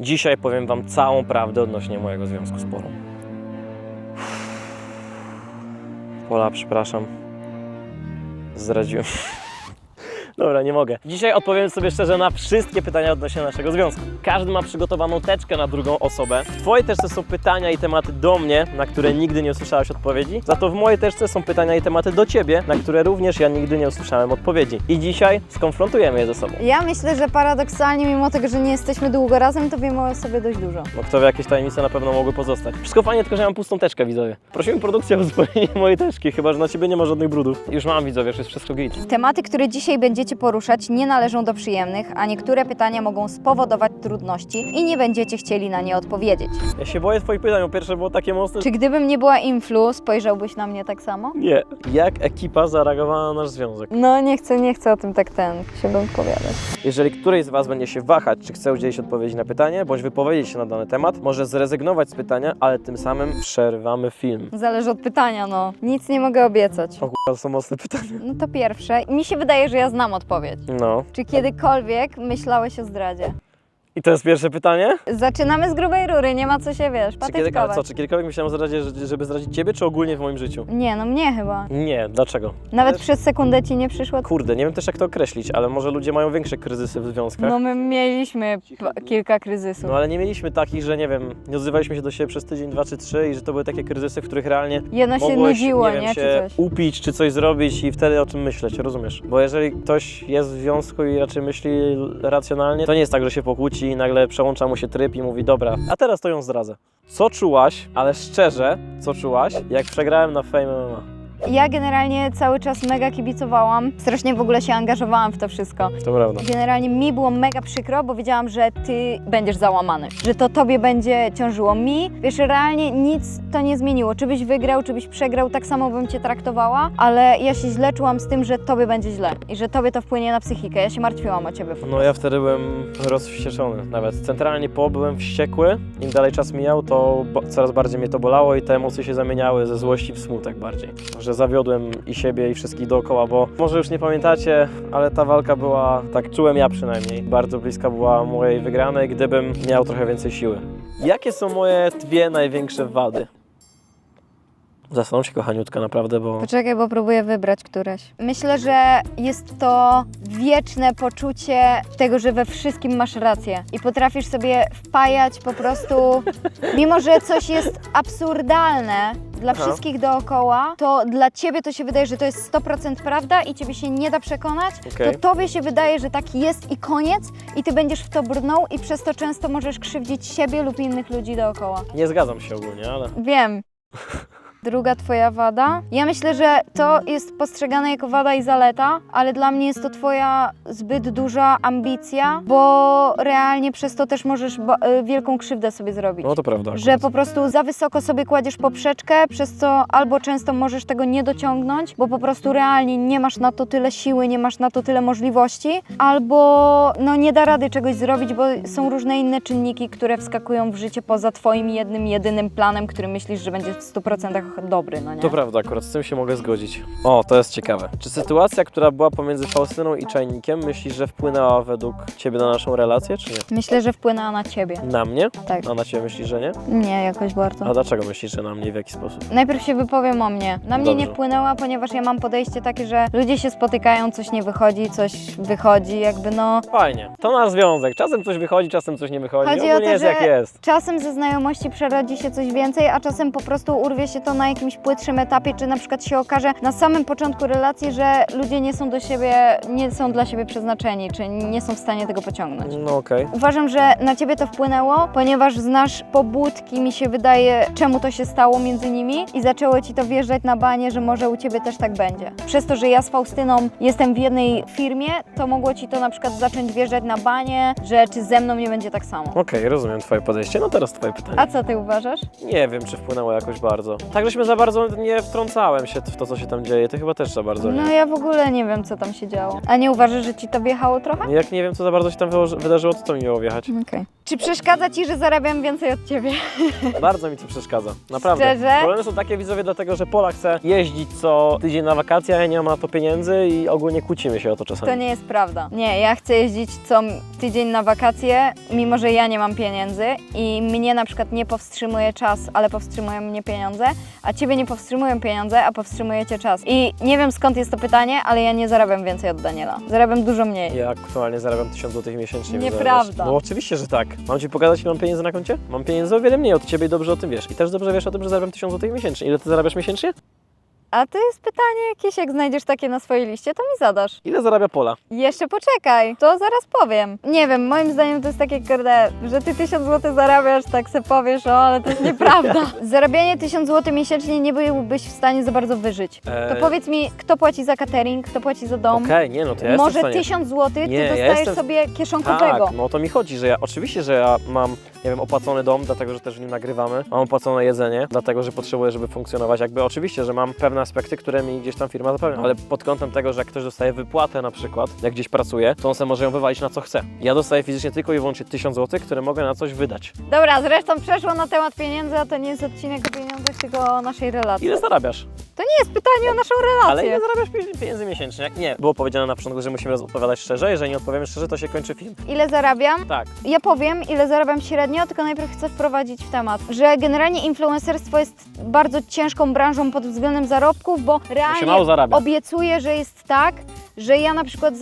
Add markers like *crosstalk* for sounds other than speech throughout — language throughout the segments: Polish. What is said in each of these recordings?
Dzisiaj powiem Wam całą prawdę odnośnie mojego związku z Polą. Pola, przepraszam. Zdradziłem. Dobra, nie mogę. Dzisiaj odpowiem sobie szczerze na wszystkie pytania odnośnie naszego związku. Każdy ma przygotowaną teczkę na drugą osobę. W Twojej teczce są pytania i tematy do mnie, na które nigdy nie usłyszałaś odpowiedzi. Za to w mojej teczce są pytania i tematy do Ciebie, na które również ja nigdy nie usłyszałem odpowiedzi. I dzisiaj skonfrontujemy je ze sobą. Ja myślę, że paradoksalnie, mimo tego, że nie jesteśmy długo razem, to wiemy o sobie dość dużo. No kto wie, jakieś tajemnice na pewno mogły pozostać. Wszystko fajnie, tylko że ja mam pustą teczkę, widzowie. Prosiłem produkcję o uzupełnienie mojej teczki, chyba że na Ciebie nie ma żadnych brudów. Już mam, widzowie, że jest wszystko git. Tematy, które dzisiaj będziecie poruszać, nie należą do przyjemnych, a niektóre pytania mogą spowodować trudności i nie będziecie chcieli na nie odpowiedzieć. Ja się boję Twoich pytań, bo pierwsze było takie mocne, Czy gdybym nie była influ, spojrzałbyś na mnie tak samo? Nie. Jak ekipa zareagowała na nasz związek? No nie chcę, nie chcę o tym tak ten się odpowiadać. Jeżeli któryś z Was będzie się wahać, czy chce udzielić odpowiedzi na pytanie, bądź wypowiedzieć się na dany temat, może zrezygnować z pytania, ale tym samym przerwamy film. Zależy od pytania, no. Nic nie mogę obiecać. O kurwa, to są mocne pytania. No to pierwsze. Mi się wydaje, że ja znam odpowiedź. No. Czy kiedykolwiek myślałeś o zdradzie? I to jest pierwsze pytanie? Zaczynamy z grubej rury, nie ma co się, wiesz, Czy, kiedy, ale patyczkować. co, czy kiedykolwiek zdradzie, że- żeby zdradzić Ciebie, czy ogólnie w moim życiu? Nie, no mnie chyba. Nie, dlaczego? Nawet Też- przez sekundę ci nie przyszło? Kurde, nie wiem też jak to określić, ale może ludzie mają większe kryzysy w związkach. No my mieliśmy p- kilka kryzysów. No ale nie mieliśmy takich, że nie wiem, nie odzywaliśmy się do siebie przez tydzień, dwa czy trzy i że to były takie kryzysy, w których realnie Jedno się mogłeś, nudziło, nie, wiem, nie? się Czy coś. upić, czy coś zrobić i wtedy o czym myśleć, rozumiesz? Bo jeżeli ktoś jest w związku i raczej myśli racjonalnie, to nie jest tak, że się pokłóci i nagle przełącza mu się tryb i mówi, dobra, a teraz to ją zdradzę. Co czułaś, ale szczerze, co czułaś, jak przegrałem na Fame MMA? Ja generalnie cały czas mega kibicowałam. Strasznie w ogóle się angażowałam w to wszystko. To prawda. Generalnie mi było mega przykro, bo wiedziałam, że ty będziesz załamany. Że to tobie będzie ciążyło. Mi, wiesz, realnie nic to nie zmieniło. Czy byś wygrał, czy byś przegrał, tak samo bym cię traktowała, ale ja się źle czułam z tym, że tobie będzie źle i że tobie to wpłynie na psychikę. Ja się martwiłam o ciebie. No ja wtedy byłem rozwścieczony nawet. Centralnie po byłem wściekły. Im dalej czas mijał, to bo- coraz bardziej mnie to bolało i te emocje się zamieniały ze złości w smutek bardziej. Że zawiodłem i siebie i wszystkich dookoła, bo może już nie pamiętacie, ale ta walka była, tak czułem ja przynajmniej, bardzo bliska była mojej wygranej, gdybym miał trochę więcej siły. Jakie są moje dwie największe wady? Zastanów się kochaniutka naprawdę, bo... Poczekaj, bo próbuję wybrać któreś. Myślę, że jest to wieczne poczucie tego, że we wszystkim masz rację i potrafisz sobie wpajać po prostu, *laughs* mimo że coś jest absurdalne dla Aha. wszystkich dookoła, to dla ciebie to się wydaje, że to jest 100% prawda i ciebie się nie da przekonać, Okej. to tobie się wydaje, że tak jest i koniec i ty będziesz w to brnął i przez to często możesz krzywdzić siebie lub innych ludzi dookoła. Nie zgadzam się ogólnie, ale... Wiem. *laughs* Druga twoja wada? Ja myślę, że to jest postrzegane jako wada i zaleta, ale dla mnie jest to twoja zbyt duża ambicja, bo realnie przez to też możesz y, wielką krzywdę sobie zrobić. No to prawda. Że akurat. po prostu za wysoko sobie kładziesz poprzeczkę, przez co albo często możesz tego nie dociągnąć, bo po prostu realnie nie masz na to tyle siły, nie masz na to tyle możliwości, albo no nie da rady czegoś zrobić, bo są różne inne czynniki, które wskakują w życie poza twoim jednym, jedynym planem, który myślisz, że będzie w 100% dobry, no nie? To prawda, akurat z tym się mogę zgodzić. O, to jest ciekawe. Czy sytuacja, która była pomiędzy Faustyną i Czajnikiem, myślisz, że wpłynęła według Ciebie na naszą relację, czy nie? Myślę, że wpłynęła na ciebie. Na mnie? Tak. A na Ciebie myślisz, że nie? Nie, jakoś bardzo. A dlaczego myślisz, że na mnie i w jaki sposób? Najpierw się wypowiem o mnie. Na mnie nie Dobrze. wpłynęła, ponieważ ja mam podejście takie, że ludzie się spotykają, coś nie wychodzi, coś wychodzi, jakby no. Fajnie. To nasz związek. Czasem coś wychodzi, czasem coś nie wychodzi. Chodzi o Ogólnie to, jest że jak jest. czasem ze znajomości przerodzi się coś więcej, a czasem po prostu urwie się to na jakimś płytszym etapie, czy na przykład się okaże na samym początku relacji, że ludzie nie są do siebie, nie są dla siebie przeznaczeni, czy nie są w stanie tego pociągnąć. No okej. Uważam, że na ciebie to wpłynęło, ponieważ znasz pobudki, mi się wydaje, czemu to się stało między nimi i zaczęło ci to wjeżdżać na banie, że może u ciebie też tak będzie. Przez to, że ja z Faustyną jestem w jednej firmie, to mogło ci to na przykład zacząć wjeżdżać na banie, że czy ze mną nie będzie tak samo. Okej, rozumiem Twoje podejście. No teraz Twoje pytanie. A co ty uważasz? Nie wiem, czy wpłynęło jakoś bardzo. Także żeśmy za bardzo nie wtrącałem się w to, co się tam dzieje. Ty chyba też za bardzo No nie. ja w ogóle nie wiem, co tam się działo. A nie uważasz, że ci to wjechało trochę? Jak nie wiem, co za bardzo się tam wydarzyło, to co mi miało wjechać? Okej. Czy przeszkadza ci, że zarabiam więcej od ciebie? *laughs* Bardzo mi to przeszkadza. Naprawdę. Szczerze? Problemy są takie widzowie dlatego, że Pola chce jeździć co tydzień na wakacje, a ja nie mam na to pieniędzy i ogólnie kłócimy się o to czasami. To nie jest prawda. Nie, ja chcę jeździć co tydzień na wakacje, mimo że ja nie mam pieniędzy i mnie na przykład nie powstrzymuje czas, ale powstrzymują mnie pieniądze, a ciebie nie powstrzymują pieniądze, a powstrzymujecie czas. I nie wiem skąd jest to pytanie, ale ja nie zarabiam więcej od Daniela. Zarabiam dużo mniej. Ja aktualnie zarabiam 1000 zł miesięcznie. Nieprawda. No oczywiście, że tak. Mam ci pokazać, ile mam pieniędzy na koncie? Mam pieniędzy o wiele mniej od ciebie i dobrze o tym wiesz. I też dobrze wiesz o tym, że zarabiam 1000 zł miesięcznie. Ile ty zarabiasz miesięcznie? A to jest pytanie jakieś, jak znajdziesz takie na swojej liście, to mi zadasz. Ile zarabia Pola? Jeszcze poczekaj, to zaraz powiem. Nie wiem, moim zdaniem to jest takie, kurde, że ty 1000 zł zarabiasz, tak se powiesz, o, ale to jest nieprawda. *laughs* Zarabianie 1000 zł miesięcznie nie byłbyś w stanie za bardzo wyżyć. To Eee. powiedz mi, kto płaci za catering, kto płaci za dom? Okej, nie no, to ja jestem w Może stanie. 1000 zł ty Nie, ja dostajesz jestem- sobie kieszonkowego. Tak, no o to mi chodzi, że ja oczywiście, że ja mam, nie wiem, opłacony dom, dlatego że też w nim nagrywamy, mam opłacone jedzenie, dlatego że potrzebuję, żeby funkcjonować. Jakby oczywiście, że mam pewne aspekty, które mi gdzieś tam firma zapewnia, ale pod kątem tego, że jak ktoś dostaje wypłatę na przykład, jak gdzieś pracuje, to on sobie może ją wywalić na co chce. Ja dostaję fizycznie tylko i wyłącznie 1000 zł, które mogę na coś wydać. Dobra, zresztą przeszło na temat pieniędzy, a to nie jest odcinek o pieniądzach, tylko o naszej relacji. Ile zarabiasz? To nie jest pytanie o naszą relację. Ale ile zarabiasz pie- pieniędzy miesięcznie? Jak nie, było powiedziane na początku, że musimy odpowiadać szczerze, jeżeli nie odpowiemy szczerze, to się kończy film. Ile zarabiam? Tak. Ja powiem, ile zarabiam średnio, tylko najpierw chcę wprowadzić w temat, że generalnie influencerstwo jest bardzo ciężką branżą pod względem zarobków, bo realnie mało zarabia. obiecuję, że jest tak, że ja na przykład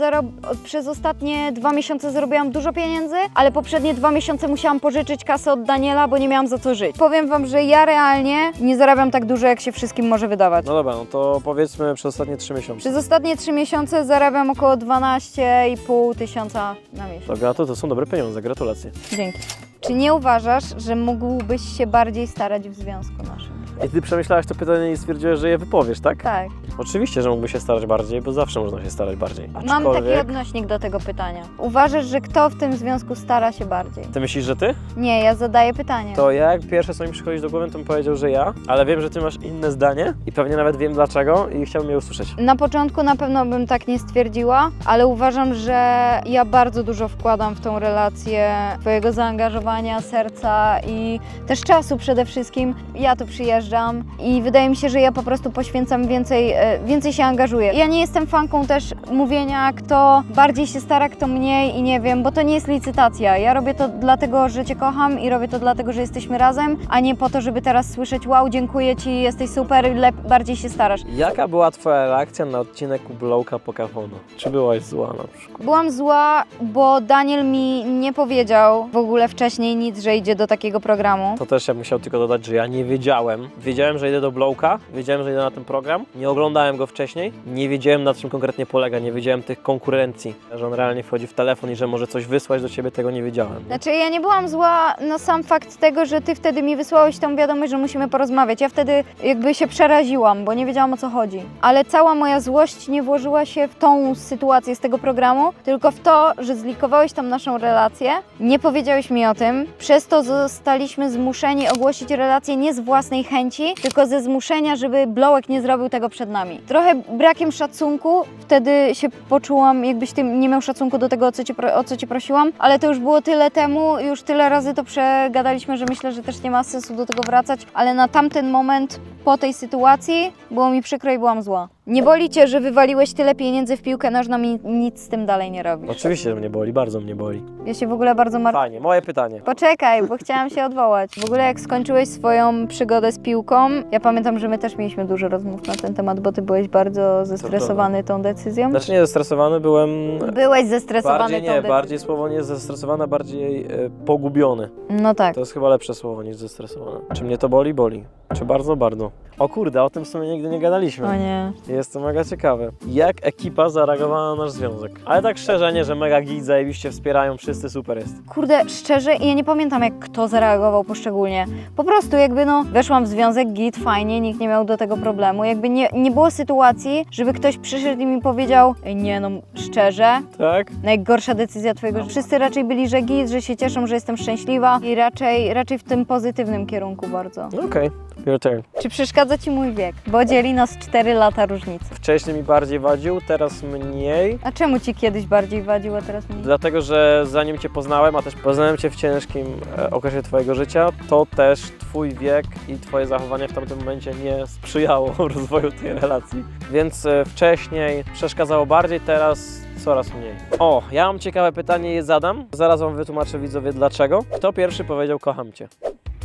przez ostatnie dwa miesiące zarobiłam dużo pieniędzy, ale poprzednie dwa miesiące musiałam pożyczyć kasę od Daniela, bo nie miałam za co żyć. Powiem Wam, że ja realnie nie zarabiam tak dużo, jak się wszystkim może wydawać. No dobra, no to powiedzmy przez ostatnie 3 miesiące. Przez ostatnie trzy miesiące zarabiam około 12,5 tysiąca na miesiąc. Dobra, to, to są dobre pieniądze, gratulacje. Dzięki. Czy nie uważasz, że mógłbyś się bardziej starać w związku naszym? I ty przemyślałaś to pytanie i stwierdziłeś, że je wypowiesz, tak? Tak. Oczywiście, że mógłby się starać bardziej, bo zawsze można się starać bardziej. Mam taki Aczkolwiek- odnośnik do tego pytania. Uważasz, że kto w tym związku stara się bardziej? Ty myślisz, że ty? Nie, ja zadaję pytanie. To ja jak pierwsze co mi przychodzi do głowy, to bym powiedział, że ja, ale wiem, że ty masz inne zdanie i pewnie nawet wiem dlaczego i chciałbym je usłyszeć. Na początku na pewno bym tak nie stwierdziła, ale uważam, że ja bardzo dużo wkładam w tą relację Twojego zaangażowania, serca i też czasu przede wszystkim. Ja tu przyjeżdżam i wydaje mi się, że ja po prostu poświęcam więcej, e, więcej się angażuję. Ja nie jestem fanką też mówienia, kto bardziej się stara, kto mniej i nie wiem, bo to nie jest licytacja. Ja robię to dlatego, że Cię kocham i robię to dlatego, że jesteśmy razem, a nie po to, żeby teraz słyszeć wow, dziękuję Ci, jesteś super, lep- bardziej się starasz. Jaka była twoja reakcja na odcinek u Blowka Pokafonu? Czy byłaś zła na przykład? Byłam zła, bo Daniel mi nie powiedział w ogóle wcześniej nic, że idzie do takiego programu. To też ja bym chciał tylko dodać, że ja nie wiedziałem. Wiedziałem, że idę do Blowka, wiedziałem, że idę na ten program. Nie oglądałem go wcześniej. Nie wiedziałem, na czym konkretnie polega. Nie wiedziałem tych konkurencji. Że on realnie wchodzi w telefon i że może coś wysłać do ciebie, tego nie wiedziałem. Znaczy, ja nie byłam zła na sam fakt tego, że ty wtedy mi wysłałeś tą wiadomość, że musimy porozmawiać. Ja wtedy jakby się przeraziłam, bo nie wiedziałam o co chodzi. Ale cała moja złość nie włożyła się w tą sytuację z tego programu, tylko w to, że zlikowałeś tam naszą relację, nie powiedziałeś mi o tym, przez to zostaliśmy zmuszeni ogłosić relację nie z własnej chęci, tylko ze zmuszenia, żeby Blowek nie zrobił tego przed nami. Trochę brakiem szacunku, wtedy się poczułam, jakbyś ty nie miał szacunku do tego, o co, cię, o co cię prosiłam, ale to już było tyle temu, już tyle razy to przegadaliśmy, że myślę, że też nie ma sensu do tego wracać, ale na tamten moment, po tej sytuacji, było mi przykro i byłam zła. Nie boli cię, że wywaliłeś tyle pieniędzy w piłkę nożną i nic z tym dalej nie robisz. Oczywiście, że mnie boli, bardzo mnie boli. Ja się w ogóle bardzo martwię. Fajnie, moje pytanie. Poczekaj, bo chciałam się odwołać. W ogóle jak skończyłeś swoją przygodę z piłką, ja pamiętam, że my też mieliśmy dużo rozmów na ten temat, bo ty byłeś bardzo zestresowany tą decyzją. Znaczy nie zestresowany, byłem... Byłeś zestresowany Bardziej tą nie, decyzją. bardziej słowo nie zestresowany, bardziej e, pogubiony. No tak. To jest chyba lepsze słowo niż zestresowany. Czy mnie to boli? Boli. Czy bardzo? Bardzo. O kurde, o tym w sumie nigdy nie gadaliśmy. O nie. Jest to mega ciekawe. Jak ekipa zareagowała na nasz związek? Ale tak szczerze, nie, że mega git, zajebiście wspierają, wszyscy super jest. Kurde, szczerze, ja nie pamiętam jak kto zareagował poszczególnie. Po prostu jakby no, weszłam w związek, git, fajnie, nikt nie miał do tego problemu. Jakby nie, nie było sytuacji, żeby ktoś przyszedł i mi powiedział, "Ej, nie no, szczerze, Tak? najgorsza decyzja twojego życia. Wszyscy raczej byli, że git, że się cieszą, że jestem szczęśliwa i raczej, raczej w tym pozytywnym kierunku bardzo. No Okej, Your turn. Czy przeszkadza Ci mój wiek? Bo dzieli nas 4 lata różnicy. Wcześniej mi bardziej wadził, teraz mniej. A czemu Ci kiedyś bardziej wadził, a teraz mniej? Dlatego, że zanim Cię poznałem, a też poznałem Cię w ciężkim e, okresie Twojego życia, to też Twój wiek i Twoje zachowanie w tamtym momencie nie sprzyjało *laughs* rozwoju tej relacji. Więc e, wcześniej przeszkadzało bardziej, teraz coraz mniej. O, ja mam ciekawe pytanie, je zadam. Zaraz Wam wytłumaczę widzowie dlaczego. Kto pierwszy powiedział kocham Cię?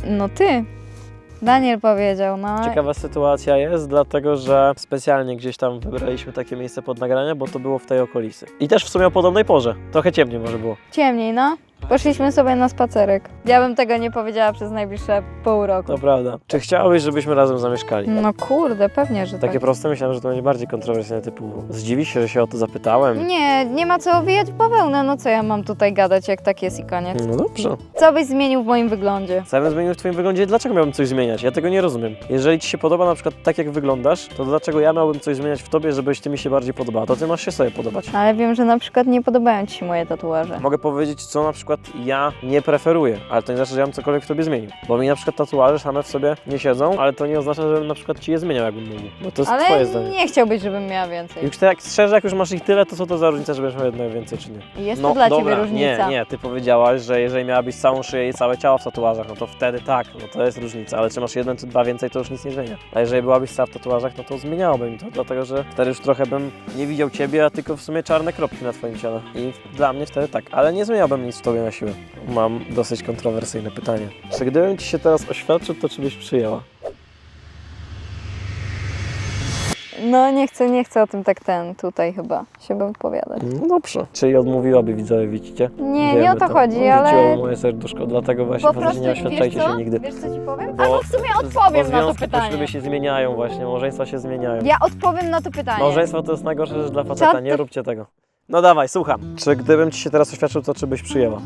No Ty. Daniel powiedział, no. Ciekawa sytuacja jest, dlatego że specjalnie gdzieś tam wybraliśmy takie miejsce pod nagrania, bo to było w tej okolicy. I też w sumie o podobnej porze. Trochę ciemniej może było. Ciemniej, no. Poszliśmy sobie na spacerek. Ja bym tego nie powiedziała przez najbliższe pół roku. To prawda. Czy chciałbyś, żebyśmy razem zamieszkali? No kurde, pewnie, że Takie tak. proste, myślałem, że to będzie bardziej kontrowersyjne, typu zdziwisz się, że się o to zapytałem. Nie, nie ma co owijać bawełnę, no co ja mam tutaj gadać, jak tak jest i koniec. No dobrze. Co byś zmienił w moim wyglądzie? Co ja bym zmienił w twoim wyglądzie? Dlaczego miałbym coś zmieniać? Ja tego nie rozumiem. Jeżeli ci się podoba na przykład tak, jak wyglądasz, to dlaczego ja miałbym coś zmieniać w tobie, żebyś ty mi się bardziej podobała? To ty masz się sobie podobać. Ale wiem, że na przykład nie podobają Ci się moje tatuaże. Mogę powiedzieć, co na przykład ja nie preferuję, ale to nie znaczy, że ja bym cokolwiek w tobie zmienił. Bo mi na przykład tatuaże same w sobie nie siedzą, ale to nie oznacza, że na przykład ci je zmieniał, jakbym mógł. Bo to jest Ale twoje zdanie. nie chciałbyś, żebym miała więcej. Już tak szczerze, jak już masz ich tyle, to co to za różnica, że będziesz miał jedno więcej czy nie? Jest to dla dobra, Ciebie różnica. Nie, nie, ty powiedziałaś, że jeżeli miałabyś całą szyję i całe ciało w tatuażach, no to wtedy tak, no to jest różnica, ale czy masz jeden czy dwa więcej, to już nic nie zmienia. A jeżeli byłabyś cała w tatuażach, no to zmieniałoby mi to, dlatego że wtedy już trochę bym nie widział ciebie, a tylko w sumie czarne kropki na twoim ciele. I dla mnie wtedy tak, ale nie zmieniałbym nic w tobie Mam dosyć kontrowersyjne pytanie. Czy gdybym ci się teraz oświadczył, to czy byś przyjęła? No nie chcę, nie chcę o tym tak ten tutaj chyba się wypowiadać. No dobrze. Czyli odmówiłaby widzowie, widzicie? Nie, nie o to chodzi, Rzuciło ale moje serduszko, dlatego właśnie po prostu, nie oświadczajcie wiesz co? się nigdy. Wiesz co Ci powiem? Bo Albo w sumie odpowiem na to związki po pytanie. ślubie się zmieniają właśnie, małżeństwa się zmieniają. Ja odpowiem na to pytanie. Małżeństwo to jest najgorsza rzecz dla faceta, nie róbcie tego. No dawaj, słucham. Czy gdybym ci się teraz oświadczył, to czy byś przyjęła?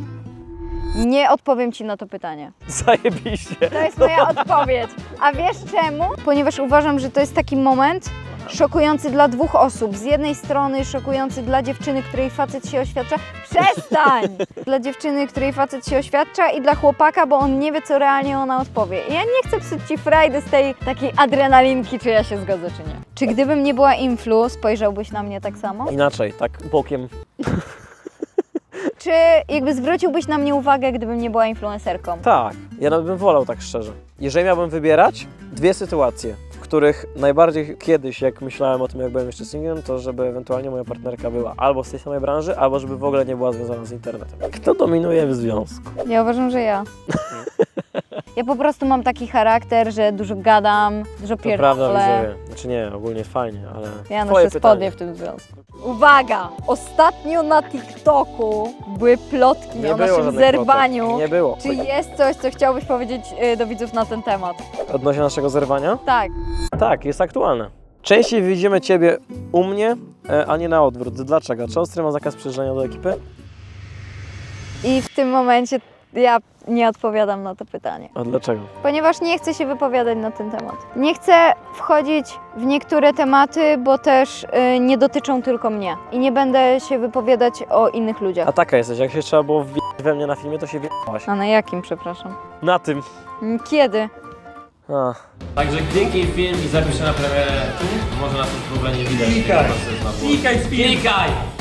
Nie odpowiem Ci na to pytanie. *laughs* Zajebiście. To jest moja odpowiedź. A wiesz czemu? Ponieważ uważam, że to jest taki moment szokujący dla dwóch osób. Z jednej strony szokujący dla dziewczyny, której facet się oświadcza. Przestań! *laughs* dla dziewczyny, której facet się oświadcza i dla chłopaka, bo on nie wie, co realnie ona odpowie. I ja nie chcę psuć Ci frajdy z tej takiej adrenalinki, czy ja się zgodzę, czy nie. Czy gdybym nie była influ, spojrzałbyś na mnie tak samo? Inaczej, tak bokiem. *laughs* Czy jakby zwróciłbyś na mnie uwagę, gdybym nie była influencerką? Tak, ja nawet bym wolał tak szczerze. Jeżeli miałbym wybierać dwie sytuacje, których najbardziej kiedyś, jak myślałem o tym, jak byłem jeszcze singlem, to żeby ewentualnie moja partnerka była albo z tej samej branży, albo żeby w ogóle nie była związana z internetem. Kto dominuje w związku? Ja uważam, że ja. Ja po prostu mam taki charakter, że dużo gadam, dużo To prawda, pierdolę. widzowie. Znaczy nie, ogólnie fajnie, ale Ja twoje noszę pytanie. spodnie w tym związku. Uwaga! Ostatnio na TikToku były plotki o naszym żadnych zerwaniu. plotek. Nie było. Czy jest coś, co chciałbyś powiedzieć y, do widzów na ten temat? Odnośnie naszego zerwania? Tak. Tak, jest aktualne. Częściej widzimy Ciebie u mnie, e, a nie na odwrót. Dlaczego? Czy Ostry ma zakaz przyjeżdżania do ekipy? I w tym momencie ja nie odpowiadam na to pytanie. A dlaczego? Ponieważ nie chcę się wypowiadać na ten temat. Nie chcę wchodzić w niektóre tematy, bo też y, nie dotyczą tylko mnie. I nie będę się wypowiadać o innych ludziach. A taka jesteś, jak się trzeba było wbić we mnie na filmie, to się wbiłaś. A na jakim, przepraszam? Na tym. Mm, Kiedy? A. Także kliknij film i zapisz się na premierę może nas już w ogóle nie widać. Klikaj. Na. Klikaj. Klikaj!